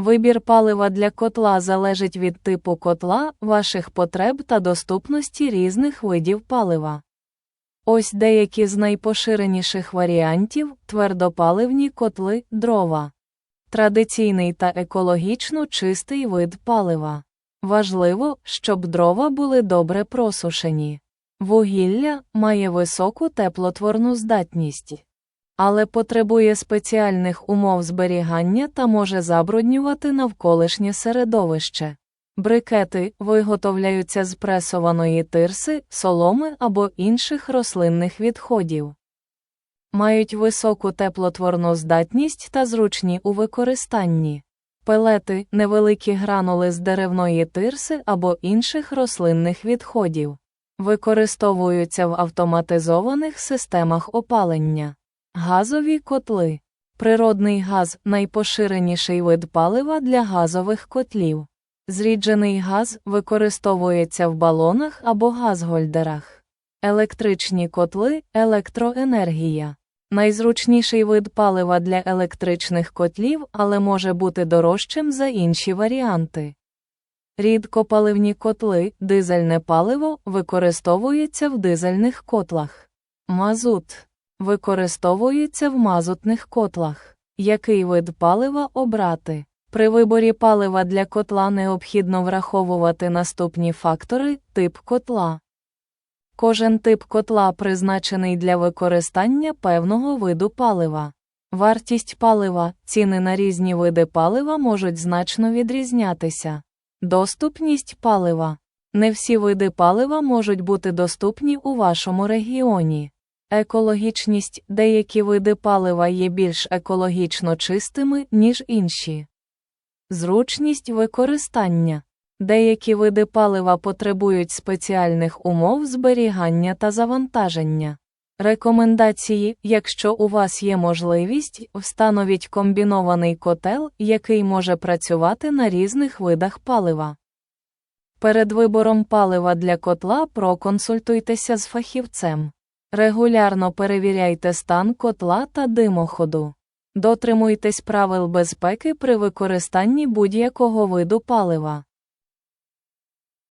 Вибір палива для котла залежить від типу котла, ваших потреб та доступності різних видів палива. Ось деякі з найпоширеніших варіантів твердопаливні котли дрова. Традиційний та екологічно чистий вид палива. Важливо, щоб дрова були добре просушені. Вугілля має високу теплотворну здатність, але потребує спеціальних умов зберігання та може забруднювати навколишнє середовище. Брикети виготовляються з пресованої тирси, соломи або інших рослинних відходів. Мають високу теплотворну здатність та зручні у використанні. Пелети невеликі гранули з деревної тирси або інших рослинних відходів. Використовуються в автоматизованих системах опалення. Газові котли. Природний газ найпоширеніший вид палива для газових котлів. Зріджений газ використовується в балонах або газгольдерах. Електричні котли електроенергія. Найзручніший вид палива для електричних котлів, але може бути дорожчим за інші варіанти. Рідкопаливні котли, дизельне паливо використовується в дизельних котлах. Мазут використовується в мазутних котлах. Який вид палива обрати? При виборі палива для котла необхідно враховувати наступні фактори тип котла. Кожен тип котла призначений для використання певного виду палива. Вартість палива, ціни на різні види палива можуть значно відрізнятися. Доступність палива. Не всі види палива можуть бути доступні у вашому регіоні. Екологічність деякі види палива є більш екологічно чистими, ніж інші. Зручність використання. Деякі види палива потребують спеціальних умов зберігання та завантаження. Рекомендації, якщо у вас є можливість, встановіть комбінований котел, який може працювати на різних видах палива. Перед вибором палива для котла проконсультуйтеся з фахівцем. Регулярно перевіряйте стан котла та димоходу. Дотримуйтесь правил безпеки при використанні будь-якого виду палива.